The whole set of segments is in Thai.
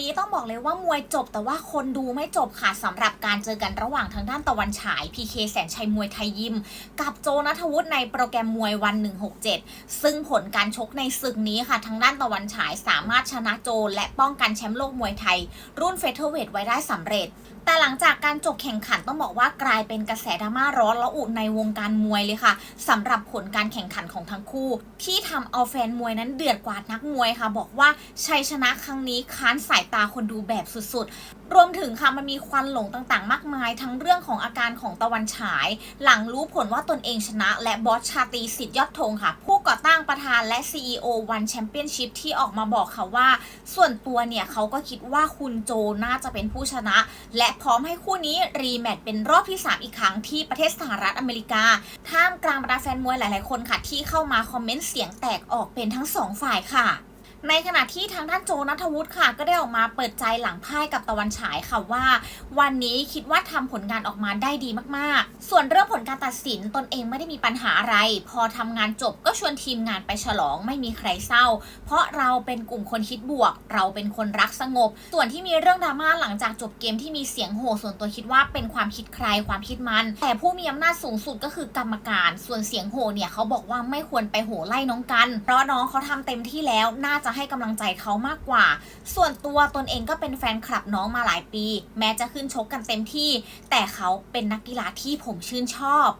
นี้ต้องบอกเลยว่ามวยจบแต่ว่าคนดูไม่จบค่ะสำหรับการเจอกันระหว่างทางด้านตะวันฉาย PK แสนชัยมวยไทยยิม กับโจนัทวุฒิในโปรแกรมมวยวัน 167 ซึ่งผลการชกในศึกนี้ค่ะ ทางด้านตะวันฉายสามารถชนะโจและป้องกันแชมป์โลกมวยไทย รุ่นเฟเธอร์เวทไว้ได้สำเร็จแต่หลังจากการจบแข่งขันต้องบอกว่ากลายเป็นกระแสดราม่าร้อนระอุในวงการมวยเลยค่ะสำหรับผลการแข่งขันของทั้งคู่ ที่ทำเอาแฟนมวยนั้นเดือดกว่านักมวยค่ะ บอกว่าชัยชนะครั้งนี้ค้านสายายตาคนดูแบบสุดๆ รวมถึงค่ะมันมีควันหลงต่างๆ มากมาย ทั้งเรื่องของอาการของตะวันฉาย หลังรู้ผลว่าตนเองชนะ และบอสชาตีสิทธิ์ยอดธงค่ะ ผู้ก่อตั้งประธานและ CEO One Championship ที่ออกมาบอกค่ะว่า ส่วนตัวเนี่ยเขาก็คิดว่าคุณโจน่าจะเป็นผู้ชนะ และพร้อมให้คู่นี้รีแมตช์เป็นรอบที่ 3 อีกครั้งที่ประเทศสหรัฐอเมริกา ท่ามกลางบรรดาแฟนมวยหลายๆคนค่ะที่เข้ามาคอมเมนต์เสียงแตกออกเป็นทั้งสองฝ่ายค่ะ ในขณะที่ทางด้านโจนัทวุฒิค่ะ ก็ได้ออกมาเปิดใจหลังพ่ายกับตะวันฉายค่ะว่า วันนี้คิดว่าทำผลงานออกมาได้ดีมากๆ ส่วนเรื่องผลการตัดสินตนเองไม่ได้มีปัญหาอะไร พอทำงานจบก็ชวนทีมงานไปฉลองไม่มีใครเศร้า เพราะเราเป็นกลุ่มคนคิดบวก เราเป็นคนรักสงบ ส่วนที่มีเรื่องดราม่าหลังจากจบเกมที่มีเสียงโห่ส่วนตัวคิดว่าเป็นความคิดใครความคิดมัน แต่ผู้มีอำนาจสูงสุดก็คือกรรมการ ส่วนเสียงโห่เนี่ยเขาบอกว่าไม่ควรไปโห่ไล่น้องกัน เพราะน้องเขาทำเต็มที่แล้วน่าจะจะให้กำลังใจเขามากกว่า ส่วนตัวตนเองก็เป็นแฟนคลับน้องมาหลายปี แม้จะขึ้นชกกันเต็มที่ แต่เขาเป็นนักกีฬาที่ผมชื่นชอบ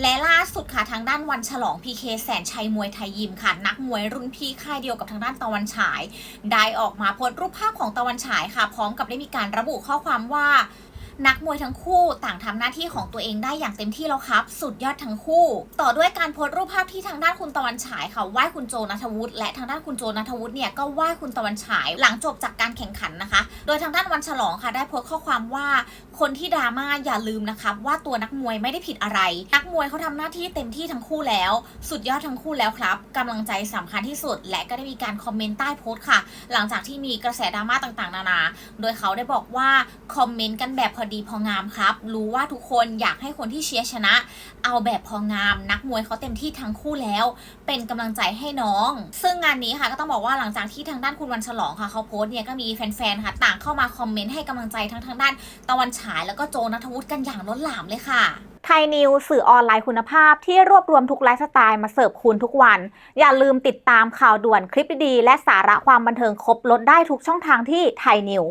และล่าสุดค่ะทางด้านวันฉลอง PK แสนชัยมวยไทยยิมค่ะ นักมวยรุ่นพี่ค่ายเดียวกับทางด้านตะวันฉาย ได้ออกมาโพสต์รูปภาพของตะวันฉายค่ะ พร้อมกับได้มีการระบุข้อความว่า นักมวยทั้งคู่ต่างทำหน้าที่ของตัวเองได้อย่างเต็มที่แล้วครับ สุดยอดทั้งคู่ ต่อด้วยการโพสต์รูปภาพที่ทางด้านคุณตะวันฉายค่ะไหว้คุณโจนัทวุฒิและทางด้านคุณโจนัทวุฒิเนี่ยก็ไหว้คุณตะวันฉายหลังจบจากการแข่งขันนะคะ โดยทางด้านวันฉลองค่ะได้โพสต์ข้อความว่า คนที่ดราม่าอย่าลืมนะครับว่าตัวนักมวยไม่ได้ผิดอะไร นักมวยเขาทำหน้าที่เต็มที่ทั้งคู่แล้ว สุดยอดทั้งคู่แล้วครับกำลังใจสำคัญที่สุด และก็ได้มีการคอมเมนต์ใต้โพสต์ค่ะ หลังจากที่มีกระแสดราม่าต่างๆ นานา โดยเขาได้บอกว่าคอมเมนต์กันแบบพอดีพองามครับ รู้ว่าทุกคนอยากให้คนที่เชียร์ชนะ เอาแบบพองาม นักมวยเขาเต็มที่ทั้งคู่แล้ว เป็นกำลังใจให้น้อง ซึ่งงานนี้ค่ะก็ต้องบอกว่าหลังจากที่ทางด้านคุณวันฉลองค่ะเขาโพสต์เนี่ยก็มีแฟนๆค่ะต่างเข้ามาคอมเมนต์ให้กำลังใจทั้งทางด้าน ตะวันฉายแล้วก็โจนัทวุฒิกันอย่างล้นหลามเลยค่ะไทยนิวสื่อออนไลน์คุณภาพที่รวบรวมทุกไลฟ์สไตล์มาเสิร์ฟคุณทุกวัน อย่าลืมติดตามข่าวด่วนคลิปดีๆและสาระความบันเทิงครบลดได้ทุกช่องทางที่ไทยนิว